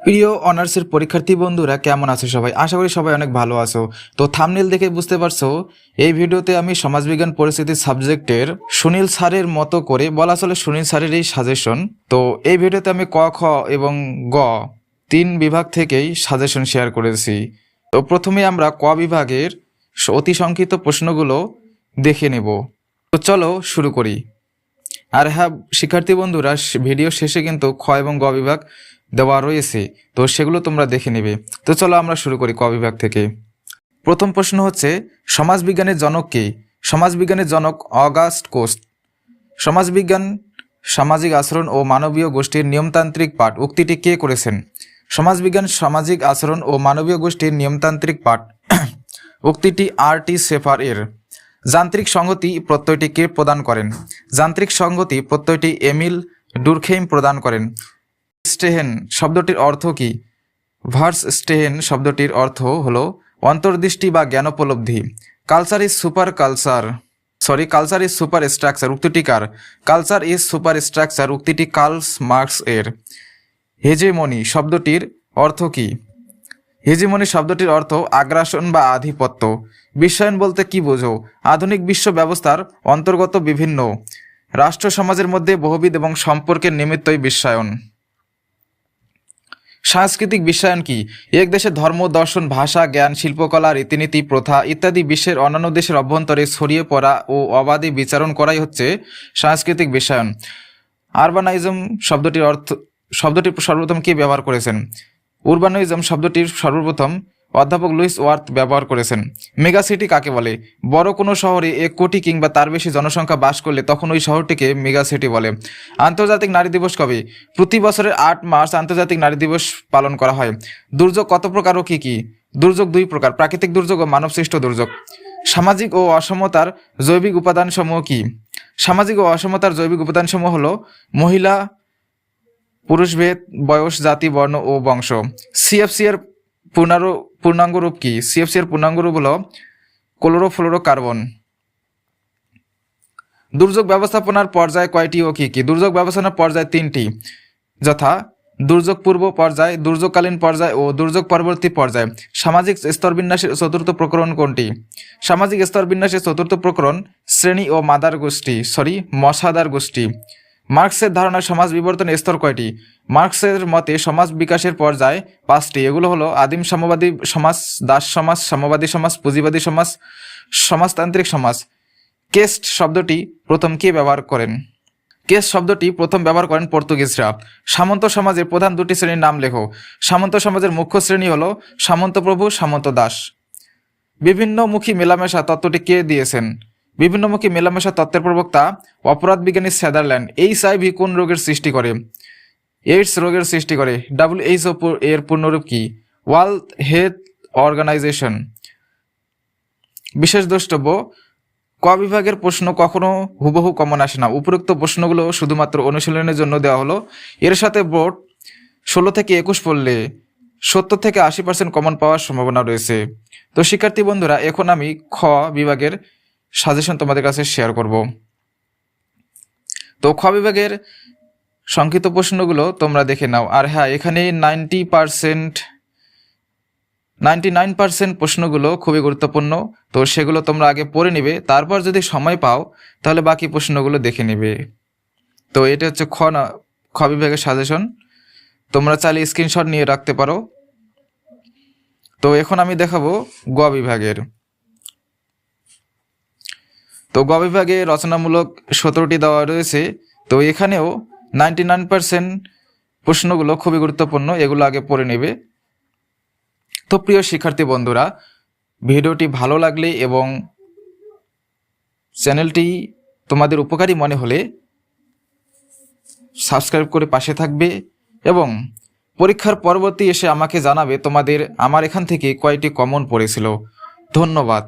প্রিয় অনার্সের পরীক্ষার্থী বন্ধুরা, কেমন আছো সবাই? আশা করি সবাই অনেক ভালো আছো। তো থামনেল দেখে বুঝতে পারছ, এই ভিডিওতে আমি সমাজবিজ্ঞান পরিস্থিতি সাবজেক্টের সুনীল স্যারের মতো করে, বলা চলে সুনীল স্যারের এই সাজেশন তো এই ভিডিওতে আমি ক, খ এবং গ তিন বিভাগ থেকেই সাজেশন শেয়ার করেছি। তো প্রথমে আমরা ক বিভাগের অতি সংক্ষিপ্ত প্রশ্নগুলো দেখে নেব। তো চলো শুরু করি। আর হ্যাঁ শিক্ষার্থী বন্ধুরা, ভিডিও শেষে কিন্তু খ এবং গ বিভাগ দেওয়া রয়েছে, তো সেগুলো তোমরা দেখে নেবে। তো চলো আমরা শুরু করি ক বিভাগ থেকে। প্রথম প্রশ্ন হচ্ছে, সমাজবিজ্ঞানের জনক কে? সমাজবিজ্ঞানের জনক অগাস্ট কোস্ট। সমাজবিজ্ঞান, সামাজিক আচরণ ও মানবীয় গোষ্ঠীর নিয়মতান্ত্রিক পাঠ উক্তিটি কে করেছেন? সমাজবিজ্ঞান, সামাজিক আচরণ ও মানবীয় গোষ্ঠীর নিয়মতান্ত্রিক পাঠ। উক্তিটি আর টি সেফার এর। যান্ত্রিক সংহতি প্রত্যয়টি কে প্রদান করেন? যান্ত্রিক সংহতি প্রত্যয়টি এমিল ডুরখেইম প্রদান করেন। স্টেহেন শব্দটির অর্থ কি? ভার্স স্টেহেন শব্দটির অর্থ হলো অন্তর্দৃষ্টি বা জ্ঞানোপলব্ধি culture is super culture. Sorry, culture is superstructure. উক্তিটি কার? Culture is superstructure. উক্তিটি কার্লস মার্কস এর। হেজেমনি শব্দটির অর্থ কি? হেজিমনি শব্দটির অর্থ আগ্রাসন বা আধিপত্য। বিশ্বায়ন বলতে কি বোঝো? আধুনিক বিশ্ব ব্যবস্থার অন্তর্গত বিভিন্ন। রাষ্ট্র সমাজের মধ্যে বহুবিধ এবং সম্পর্কের নিমিত্তই বিশ্বায়ন। সাংস্কৃতিক বিশ্বায়ন কি? এক দেশের ধর্ম, দর্শন, ভাষা, জ্ঞান, শিল্পকলা, রীতিনীতি, প্রথা ইত্যাদি বিশ্বের অন্যান্য দেশের অভ্যন্তরে ছড়িয়ে পড়া ও অবাধে বিচারণ করাই হচ্ছে সাংস্কৃতিক বিশ্বায়ন। আরবানাইজম শব্দটির অর্থ শব্দটি সর্বপ্রথম কে ব্যবহার করেছেন? উর্বানাইজম শব্দটির সর্বপ্রথম অধ্যাপক লুইস ওয়ার্থ ব্যবহার করেছেন। মেগাসিটি কাকে বলে? বড় কোনো শহরে এক কোটি কিংবা তার বেশি জনসংখ্যা বাস করলে তখন ওই শহরটিকে মেগাসিটি বলে। আন্তর্জাতিক নারী দিবস কবে? প্রতি বছরের আট মার্চ আন্তর্জাতিক নারী দিবস পালন করা হয়। দুর্যোগ কত প্রকার ও কী কী? দুর্যোগ দুই প্রকার, প্রাকৃতিক দুর্যোগ ও মানবসৃষ্ট দুর্যোগ। সামাজিক ও অসমতার জৈবিক উপাদানসমূহ কি? সামাজিক ও অসমতার জৈবিক উপাদানসমূহ হলো মহিলা, পুরুষভেদ, বয়স, জাতি, বর্ণ ও বংশ। সিএফসি এর পূর্ণাঙ্গ পূর্ণাঙ্গ রূপ কি? সিএফসি এর পূর্ণাঙ্গ রূপ হলো ক্লোরোফ্লোরো কার্বন। দুর্যোগ ব্যবস্থাপনার পর্যায় কয়টি ও কি কি? দুর্যোগ ব্যবস্থাপনার পর্যায় তিনটি। যথা, দুর্যোগ পূর্ব পর্যায়, দুর্যোগকালীন পর্যায় ও দুর্যোগ পরবর্তী পর্যায়। সামাজিক স্তরবিন্যাসের চতুর্থ প্রকরণ কোনটি? সামাজিক স্তরবিন্যাসের চতুর্থ প্রকরণ শ্রেণি ও মাদার গোষ্ঠী সরি মশাদার গোষ্ঠী। মার্কসের ধারণায় সমাজ বিবর্তনের স্তর কয়টি? মার্কসের মতে, সমাজ বিকাশের পর্যায় পাঁচটি। এগুলো হলো আদিম সাম্যবাদী সমাজ, দাস সমাজ সাম্যবাদী সমাজ, পুঁজিবাদী সমাজ, সমাজতান্ত্রিক সমাজ। কেস্ট শব্দটি প্রথম কে ব্যবহার করেন? কেস শব্দটি প্রথম ব্যবহার করেন পর্তুগিজরা। সামন্ত সমাজের প্রধান দুটি শ্রেণির নাম লেখো। সামন্ত সমাজের মুখ্য শ্রেণি হলো সামন্ত প্রভু সামন্ত দাস। বিভিন্নমুখী মেলামেশা তত্ত্বটি কে দিয়েছেন? বিভিন্নমুখী মেলামেশা তত্ত্বের প্রবক্তা অপরাধ বিজ্ঞানী সেদারল্যান্ড এইচ আইভি কোন রোগের সৃষ্টি করে। এইডস রোগের সৃষ্টি করে। ডাব্লিউএইচও এর পূর্ণরূপ কি? World health organisation. বিশেষ দ্রষ্টব্য, ক বিভাগের প্রশ্ন কখনো হুবহু কমন আসে না। উপরোক্ত প্রশ্নগুলো শুধুমাত্র অনুশীলনের জন্য দেওয়া হলো। এর সাথে বোর্ড ষোলো থেকে একুশ পড়লে সত্তর থেকে আশি পার্সেন্ট কমন পাওয়ার সম্ভাবনা রয়েছে। তো শিক্ষার্থী বন্ধুরা, এখন আমি খ বিভাগের সাজেশন তোমাদের কাছে শেয়ার করব। তো খ বিভাগের সংক্ষিপ্ত প্রশ্নগুলো তোমরা দেখে নাও। আর হ্যাঁ এখানে ninety percent ninety nine percent প্রশ্নগুলো খুবই গুরুত্বপূর্ণ। তো সেগুলো তোমরা আগে পড়ে নিবে, তারপর যদি সময় পাও, তাহলে বাকি প্রশ্নগুলো দেখে নেবে। তো এটা হচ্ছে খ না, খ বিভাগের সাজেশন তোমরা চাইলে স্ক্রিনশট নিয়ে রাখতে পারো। তো এখন আমি দেখাবো গ বিভাগের। তো গ বিভাগে রচনামূলক সতেরোটি দেওয়া রয়েছে। তো এখানেও নাইনটি নাইন পার্সেন্ট প্রশ্নগুলো খুবই গুরুত্বপূর্ণ, এগুলো আগে পড়ে নেবে। তো প্রিয় শিক্ষার্থী বন্ধুরা, ভিডিওটি ভালো লাগলে এবং চ্যানেলটি তোমাদের উপকারী মনে হলে সাবস্ক্রাইব করে পাশে থাকবে এবং পরীক্ষার পরবর্তী এসে আমাকে জানাবে তোমাদের আমার এখান থেকে কয়টি কমন পড়েছিল। ধন্যবাদ।